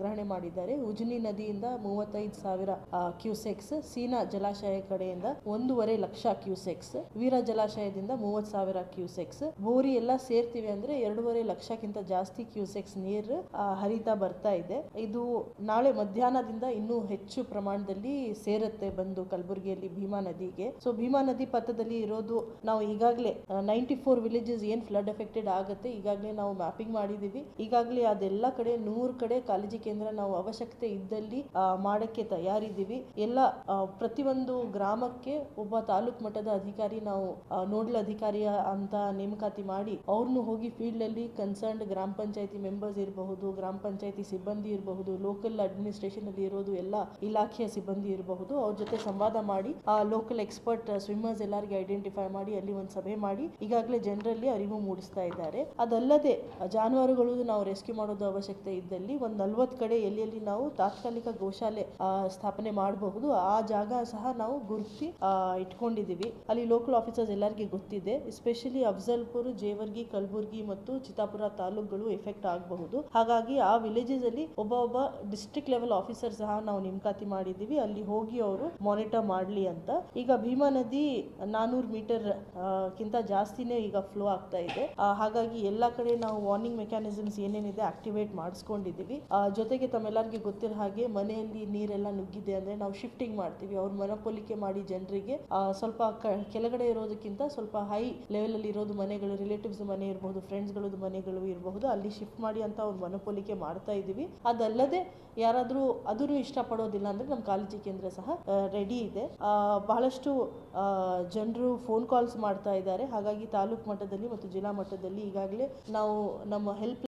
ಗ್ರಹಣೆ ಮಾಡಿದ್ದಾರೆ. ಉಜನಿ ನದಿಯಿಂದ ಮೂವತ್ತೈದು ಸಾವಿರ ಕ್ಯೂಸೆಕ್ಸ್, ಸೀನಾ ಜಲಾಶಯ ಕಡೆಯಿಂದ ಒಂದೂವರೆ ಲಕ್ಷ ಕ್ಯೂಸೆಕ್ಸ್, ವೀರ ಜಲಾಶಯದಿಂದ ಮೂವತ್ ಸಾವಿರ ಕ್ಯೂಸೆಕ್ಸ್ ಬೋರಿ ಎಲ್ಲ ಸೇರ್ತಿವಿ ಅಂದ್ರೆ ಎರಡೂವರೆ ಲಕ್ಷಕ್ಕಿಂತ ಜಾಸ್ತಿ ಕ್ಯೂಸೆಕ್ಸ್ ನೀರು ಹರಿತಾ ಬರ್ತಾ ಇದೆ. ಇದು ನಾಳೆ ಮಧ್ಯಾಹ್ನದಿಂದ ಇನ್ನೂ ಹೆಚ್ಚು ಪ್ರಮಾಣದಲ್ಲಿ ಸೇರುತ್ತೆ ಬಂದು ಕಲಬುರಗಿಯಲ್ಲಿ ಭೀಮಾ ನದಿಗೆ. ಸೊ ಭೀಮಾ ನದಿ ಪಥದಲ್ಲಿ ಇರೋದು ನಾವು ಈಗಾಗಲೇ ನೈಂಟಿ ಫೋರ್ ವಿಲೇಜಸ್ ಏನ್ ಫ್ಲಡ್ ಎಫೆಕ್ಟೆಡ್ ಆಗುತ್ತೆ, ಈಗಾಗಲೇ ನಾವು ಮ್ಯಾಪಿಂಗ್ ಮಾಡಿದೀವಿ ಈಗಾಗಲೇ ಅದೆಲ್ಲ ಕಡೆ ನೂರು ಕಡೆ ಕಾಳಜಿ ಕೇಂದ್ರ ನಾವು ಅವಶ್ಯಕತೆ ಇದ್ದಲ್ಲಿ ಮಾಡಕ್ಕೆ ತಯಾರಿದ್ದೀವಿ. ಎಲ್ಲ ಪ್ರತಿ ಪ್ರತಿಯೊಂದು ಗ್ರಾಮಕ್ಕೆ ಒಬ್ಬ ತಾಲೂಕ್ ಮಟ್ಟದ ಅಧಿಕಾರಿ ನಾವು ನೋಡಲ್ ಅಧಿಕಾರಿ ಅಂತ ನೇಮಕಾತಿ ಮಾಡಿ ಅವ್ರನ್ನು ಹೋಗಿ ಫೀಲ್ಡ್ ಅಲ್ಲಿ ಕನ್ಸರ್ನ್ಡ್ ಗ್ರಾಮ ಪಂಚಾಯತಿ ಮೆಂಬರ್ಸ್ ಇರಬಹುದು, ಗ್ರಾಮ ಪಂಚಾಯತಿ ಸಿಬ್ಬಂದಿ ಇರಬಹುದು, ಲೋಕಲ್ ಅಡ್ಮಿನಿಸ್ಟ್ರೇಷನ್ ಅಲ್ಲಿ ಇರೋದು ಎಲ್ಲ ಇಲಾಖೆಯ ಸಿಬ್ಬಂದಿ ಇರಬಹುದು. ಅವ್ರ ಜೊತೆ ಸಂವಾದ ಮಾಡಿ, ಆ ಲೋಕಲ್ ಎಕ್ಸ್ಪರ್ಟ್ ಸ್ವಿಮ್ಮರ್ಸ್ ಎಲ್ಲರಿಗೆ ಐಡೆಂಟಿಫೈ ಮಾಡಿ, ಅಲ್ಲಿ ಒಂದು ಸಭೆ ಮಾಡಿ ಈಗಾಗಲೇ ಜನರಲ್ಲಿ ಅರಿವು ಮೂಡಿಸ್ತಾ ಇದ್ದಾರೆ. ಅದಲ್ಲದೆ, ಜಾನುವಾರುಗಳು ನಾವು ರೆಸ್ಕ್ಯೂ ಮಾಡೋದು ಅವಶ್ಯಕತೆ ಇದ್ದಲ್ಲಿ ಒಂದು ನಲ್ವತ್ತು ಕಡೆ ಎಲ್ಲಿ ಎಲ್ಲಿ ನಾವು ತಾತ್ಕಾಲಿಕ ಗೋಶಾಲೆ ಸ್ಥಾಪನೆ ಮಾಡಬಹುದು. ಆ ಜಾಗ ಸಹ ನಾವು ಗುರುತಿ ಇಟ್ಕೊಂಡಿದೀವಿ ಅಲ್ಲಿ ಲೋಕಲ್ ಆಫೀಸರ್ಸ್ ಎಲ್ಲರಿಗೆ ಗೊತ್ತಿದೆ. ಎಸ್ಪೆಷಲಿ ಅಫ್ಜಲ್ಪುರ್ ಜೇವರ್ಗಿ ಕಲಬುರ್ಗಿ ಮತ್ತು ಚಿತ್ತಾಪುರ ತಾಲೂಕುಗಳು ಎಫೆಕ್ಟ್ ಆಗಬಹುದು. ಹಾಗಾಗಿ ಆ ವಿಲೇಜಸ್ ಅಲ್ಲಿ ಒಬ್ಬ ಒಬ್ಬ ಡಿಸ್ಟ್ರಿಕ್ಟ್ ಲೆವೆಲ್ ಆಫೀಸರ್ ಸಹ ನಾವು ನೇಮಕಾತಿ ಮಾಡಿದೀವಿ ಅಲ್ಲಿ ಹೋಗಿ ಅವರು ಮಾನಿಟರ್ ಮಾಡಲಿ ಅಂತ. ಈಗ ಭೀಮಾ ನದಿ ನಾನೂರು ಮೀಟರ್ ಕಿಂತ ಜಾಸ್ತಿನೇ ಈಗ ಫ್ಲೋ ಆಗ್ತಾ ಇದೆ. ಹಾಗಾಗಿ ಎಲ್ಲ ಕಡೆ ನಾವು ವಾರ್ನಿಂಗ್ ಮೆಕ್ಯಾನಿಸಮ್ಸ್ ಏನೇನಿದೆ ಆಕ್ಟಿವೇಟ್ ಮಾಡಿಸ್ಕೊಂಡಿದ್ದೀವಿ. ಜೊತೆಗೆ ತಮ್ಮೆಲ್ಲರಿಗೂ ಗೊತ್ತಿರೋ ಹಾಗೆ ಮನೆಯಲ್ಲಿ ನೀರೆಲ್ಲ ನುಗ್ಗಿದೆ ಅಂದ್ರೆ ನಾವು ಶಿಫ್ಟಿಂಗ್ ಮಾಡ್ತೀವಿ. ಅವ್ರ ಮನಪೋಲಿಕೆ ಮಾಡಿ ಜನರಿಗೆ ಸ್ವಲ್ಪ ಕೆಳಗಡೆ ಇರೋದಕ್ಕಿಂತ ಸ್ವಲ್ಪ ಹೈ ಲೆವೆಲಲ್ಲಿ ಇರೋದು ಮನೆಗಳು ರಿಲೇಟಿವ್ಸ್ ಮನೆ ಇರಬಹುದು ಫ್ರೆಂಡ್ಸ್ಗಳದ್ದು ಮನೆಗಳು ಇರಬಹುದು ಅಲ್ಲಿ ಶಿಫ್ಟ್ ಮಾಡಿ ಅಂತ ಅವ್ರ ಮನಪೋಲಿಕೆ ಮಾಡ್ತಾ ಇದ್ದೀವಿ. ಅದಲ್ಲದೆ ಯಾರಾದರೂ ಅದನ್ನು ಇಷ್ಟಪಡೋದಿಲ್ಲ ಅಂದ್ರೆ ನಮ್ಮ ಕಾಲೇಜು ಕೇಂದ್ರ ಸಹ ರೆಡಿ ಇದೆ. ಬಹಳಷ್ಟು ಜನರು ಫೋನ್ ಕಾಲ್ಸ್ ಮಾಡ್ತಾ ಇದ್ದಾರೆ. ಹಾಗಾಗಿ ತಾಲೂಕು ಮಟ್ಟದಲ್ಲಿ ಮತ್ತು ಜಿಲ್ಲಾ ಮಟ್ಟದಲ್ಲಿ ಈಗಾಗಲೇ ನಾವು ನಮ್ಮ ಹೆಲ್ಪ್